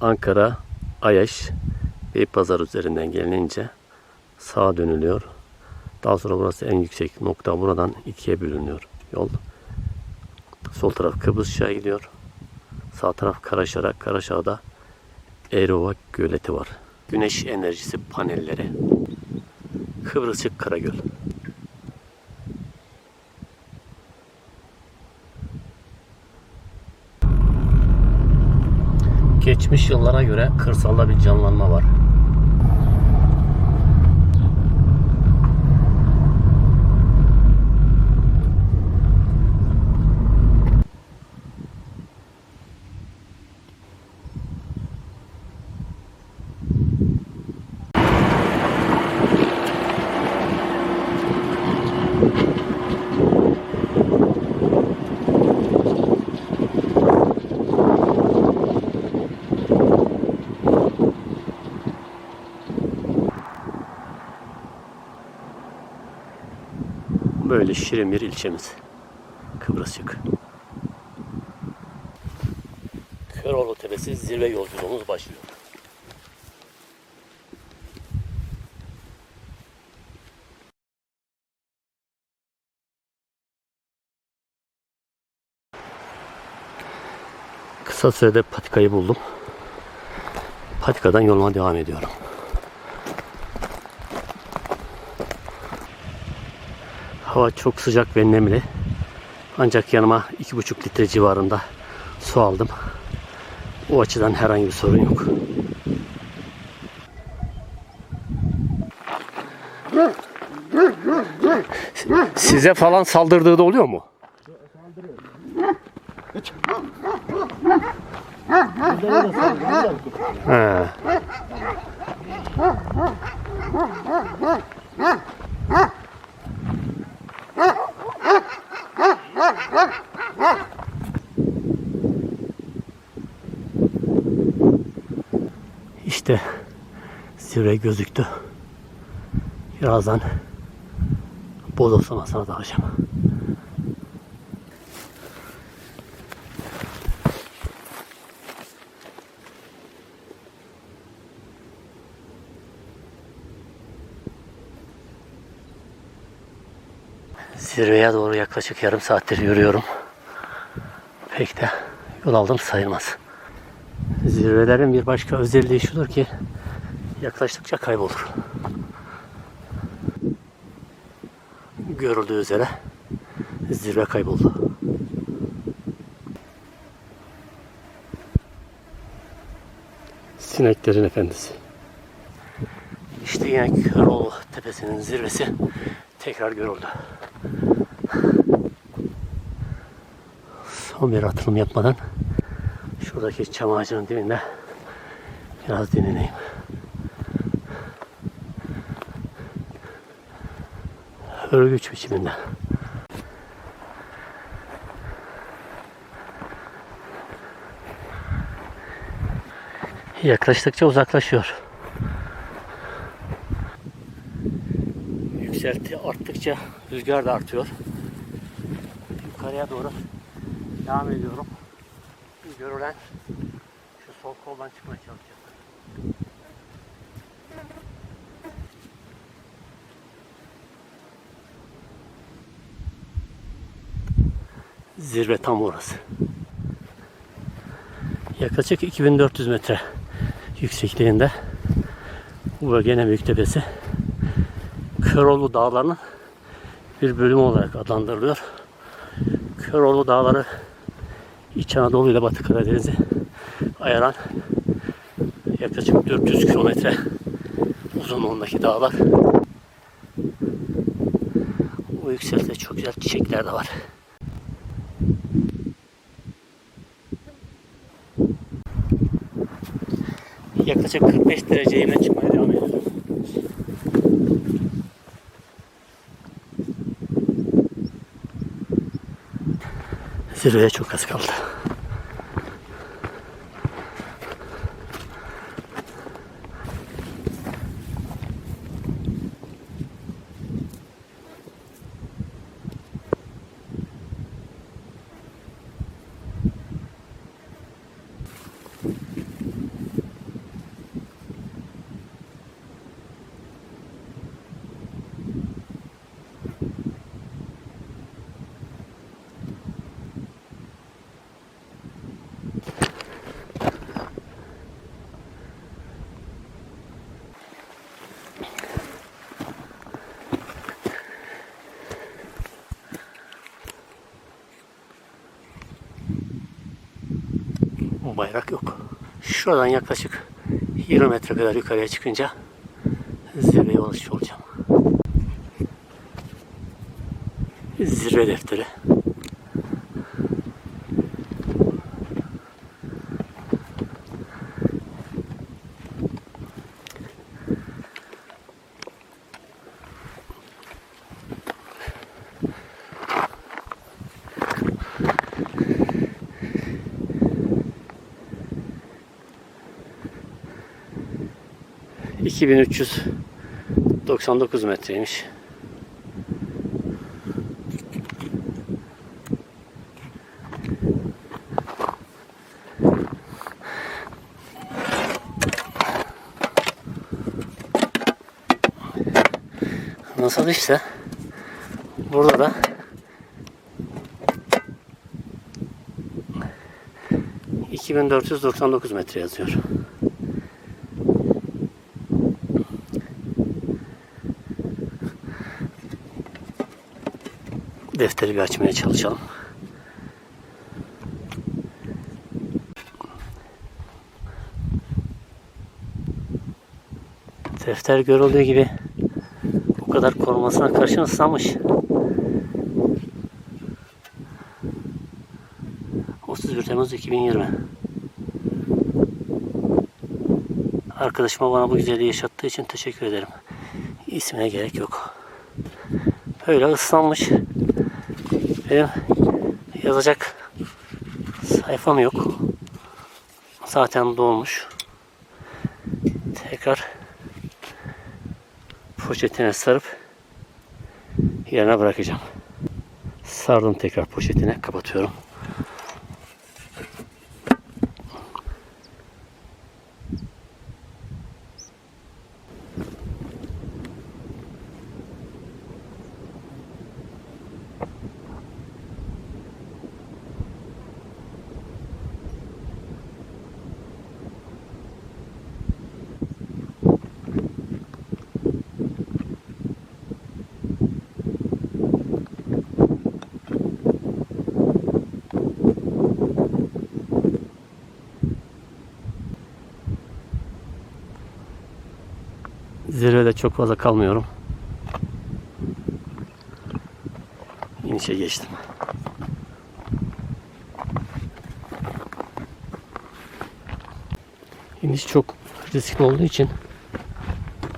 Ankara, Ayaş, Beypazar üzerinden gelinince sağa dönülüyor. Daha sonra burası en yüksek nokta. Buradan ikiye bölünüyor yol. Sol taraf Kıbrısçı'ya gidiyor. Sağ taraf Karaşar'a. Karaşar'da Erova Göleti var. Güneş enerjisi panelleri. Kıbrısçık Karagöl. Geçmiş yıllara göre kırsalda bir canlanma var. Böyle şirin bir ilçemiz. Kıbrısçık. Köroğlu Tepesi zirve yolculuğumuz başlıyor. Kısa sürede patikayı buldum. Patikadan yoluma devam ediyorum. Hava çok sıcak ve nemli. Ancak yanıma 2,5 litre civarında su aldım. O açıdan herhangi bir sorun yok. Size falan saldırdığı da oluyor mu? He. İşte zirve gözüktü. Birazdan boz samasına dalacağım. Zirveye doğru yaklaşık yarım saattir yürüyorum. Pek de yol aldım sayılmaz. Zirvelerin bir başka özelliği şudur ki yaklaştıkça kaybolur. Görüldüğü üzere zirve kayboldu. Sineklerin efendisi. İşte yine Köroğlu tepesinin zirvesi tekrar görüldü. Son bir atılım yapmadan şuradaki çam ağacının dibinde biraz dinleneyim. Örgüç biçiminde. Yaklaştıkça uzaklaşıyor. Yükselti arttıkça rüzgar da artıyor. Yukarıya doğru devam ediyorum. Görülen şu sol koldan çıkmaya çalışacağım. Zirve tam orası. Yaklaşık 2400 metre yüksekliğinde bu bölgenin en büyük tepesi Köroğlu Dağları'nın bir bölümü olarak adlandırılıyor. Köroğlu Dağları İç Anadolu ile Batı Karadeniz'i ayıran yaklaşık 400 kilometre uzunluğundaki dağlar. Bu yükseltide çok güzel çiçekler de var. Yaklaşık 45 derece yeme çıkmaya devam ediyorum. Zirveye çok az kaldı. Bayrak yok. Şuradan yaklaşık 20 metre kadar yukarıya çıkınca zirveye ulaşmış olacağım. Zirve defteri. ...2399 metreymiş. Nasıl işte burada da ...2499 metre yazıyor. Defteri bir açmaya çalışalım. Defter görüldüğü gibi bu kadar korumasına karşın ıslanmış. 31 Temmuz 2020 Arkadaşıma bana bu güzelliği yaşattığı için teşekkür ederim. İsmine gerek yok. Öyle ıslanmış. Benim yazacak sayfam yok. Zaten dolmuş. Tekrar poşetine sarıp yerine bırakacağım. Sardım tekrar poşetine kapatıyorum. Zirvede çok fazla kalmıyorum. İnişe geçtim. İniş çok riskli olduğu için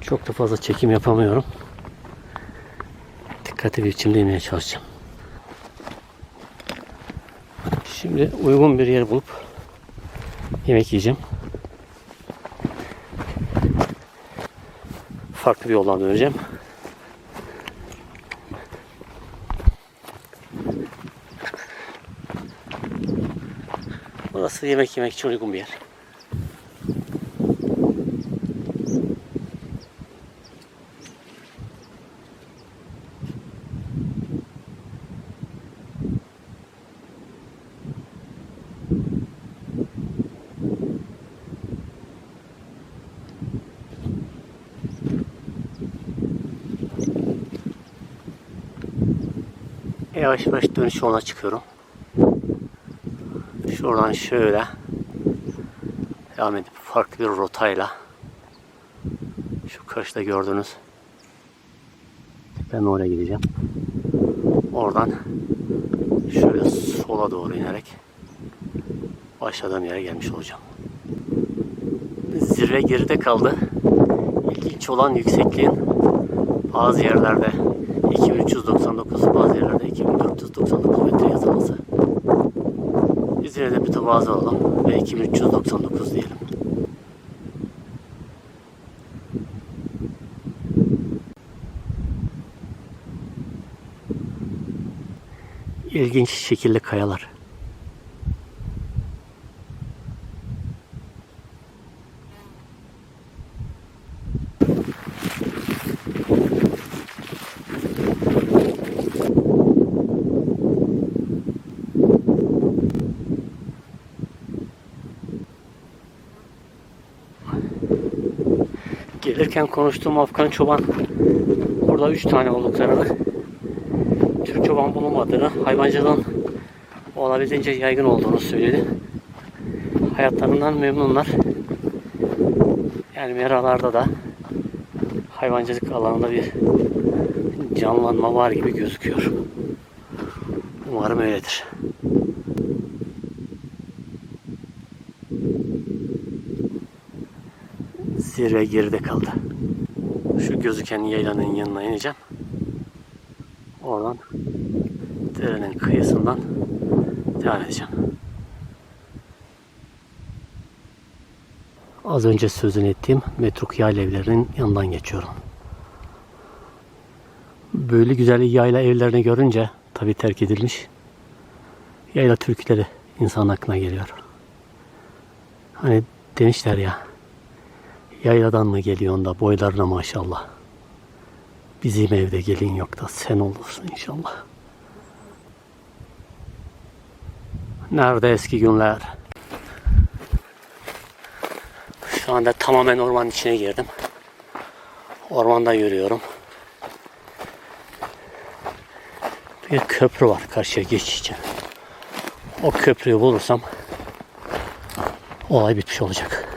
çok da fazla çekim yapamıyorum. Dikkatli bir biçimde inmeye çalışacağım. Şimdi uygun bir yer bulup yemek yiyeceğim. Farklı bir yoldan döneceğim. Burası yemek yemek için uygun bir yer. Yavaş yavaş dönüş yoluna çıkıyorum. Şuradan şöyle devam edip farklı bir rotayla şu karşıda gördüğünüz ben oraya gideceğim. Oradan şöyle sola doğru inerek başladığım yere gelmiş olacağım. Zirve geride kaldı. İlginç olan yüksekliğin bazı yerlerde 2399 bazı yerlerde 2499 metre yazılması. Biz yine de mütevazı olalım ve 2399 diyelim. İlginç şekilde kayalar. Gelirken konuştuğum Afgan çoban burada üç tane olduklarını Türk çoban bulunmadığını hayvancılığın olabildiğince yaygın olduğunu söyledi. hayatlarından memnunlar. Yani meralarda da hayvancılık alanında bir canlanma var gibi gözüküyor. Umarım öyledir. Zirve geride kaldı. Şu gözüken yaylanın yanına ineceğim. Oradan derenin kıyısından devam edeceğim. Az önce sözünü ettiğim metruk yayla evlerinin yanından geçiyorum. Böyle güzel yayla evlerini görünce tabi terk edilmiş yayla türküleri insan aklına geliyor. Hani demişler ya yayladan mı geliyorsun da boylarına maşallah. Bizim evde gelin yok da sen olursun inşallah. Nerede eski günler? Şu anda tamamen ormanın içine girdim. Ormanda yürüyorum. Bir köprü var karşıya için. O köprüyü bulursam olay bitmiş olacak.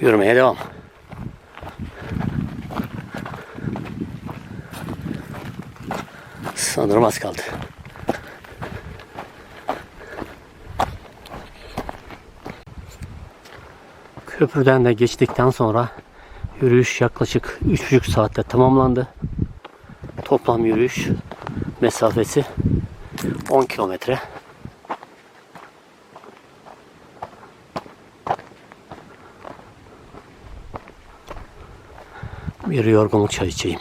Yürümeye devam. Sanırım az kaldı. Köprüden de geçtikten sonra yürüyüş yaklaşık 3,5 saatte tamamlandı. Toplam yürüyüş mesafesi 10 kilometre. Bir yorgunluk çay içeyim.